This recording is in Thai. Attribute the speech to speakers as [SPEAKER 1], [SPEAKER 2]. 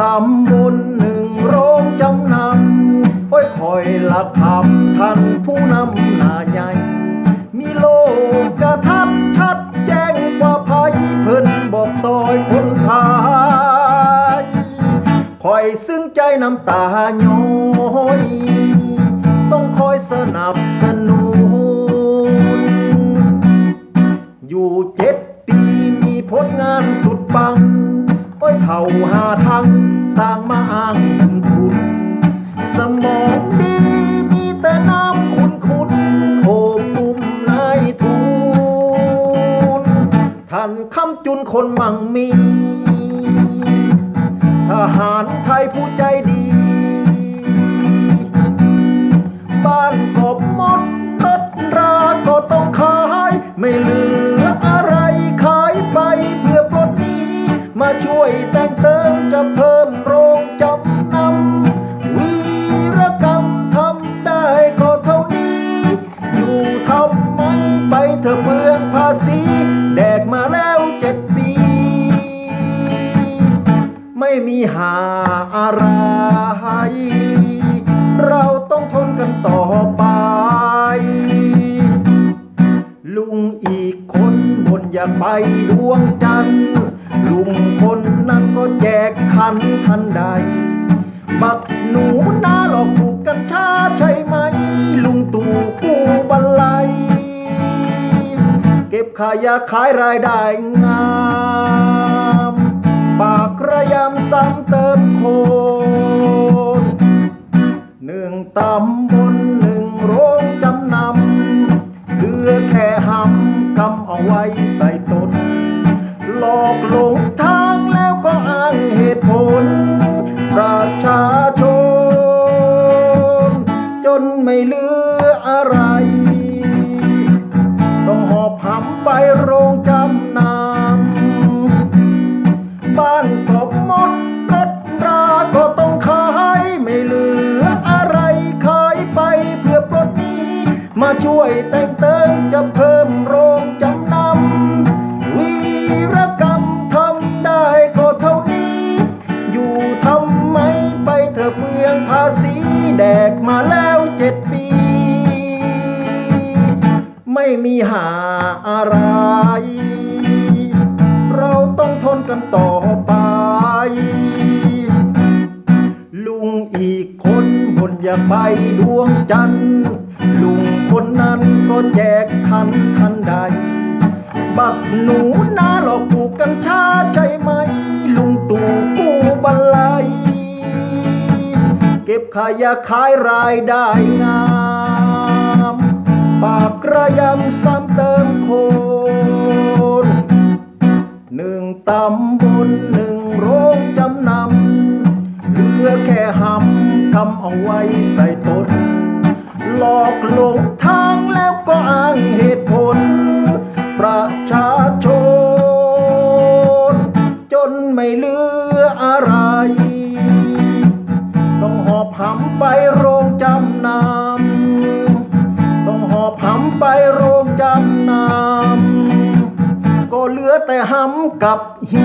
[SPEAKER 1] ตำบลหนึ่งโรงจำนำค่อยคอยละคำท่านผู้นำหน้าใหญ่ มีโลกระทัดชัดแจ้งกว่าภัยเพิ่นบอกซอยคนไทยคอยซึ้งใจน้ำตาย้อย ต้องคอยสนับสนุน เท่าหาทางสร้างมาอ้างบุญคุณสมองดีมีแต่น้ำคุณคุณโอบปุ่มนายทุนท่านคำจุนคนมั่งมีทหารไทยผู้ใจดี บ้านกบหมดรถราก็ต้องขายไม่เหลือ มาช่วยแต่งเติมจะเพิ่มโรงจำนำวีรกรรมทำได้ก็เท่านี้ อยู่ทำไมไปเธอเมืองภาษี แดกมาแล้วเจ็ดปี ไม่มีหาอะไร เราต้องทนกันต่อไป ลุงอีกคนบนอยากไปดวงจันทร์ แจกคันทันใด บักหนูนาหลอกปลูกกัญชาใช่ไหม ลุงตู่ผู้บรรลัย เก็บขายาขายรายได้งาม ปากระยำซ้ำเติมโคนหนึ่งตำบลหนึ่งโรงจำนำเหลือแค่หำกำเอาไว้ใส่ตน นไม่เหลืออะไร ต้องหอบหำไปโรงจำนำบ้านก็หมดรถราก็ต้องขายไม่เหลืออะไรขายไปเพื่อปลดหนี้มาช่วยแต่งเติมจะเพิ่มร ดปี ไม่มีหาอะไร เราต้องทนกันต่อไป ลุงอีกคนบนอยากไปดวงจันทร์ ลุงคนนั้นก็แจกคันทันใด บักหนูนาหลอกปลูกกัญชาใช่ไหม ลุงตู่ผู้บรรลัย ก็บขายาขายรายได้งามปากกระยำซ้ำเติมโคนหนึ่งตำบลหนึ่งโรงจำนำเหลือแค่หำคำเอาไว้ใส่ตนหลอกหลงทางแล้วก็อ้างเหตุผล ประชาชน จนไม่เลือ แต่หำกับหิ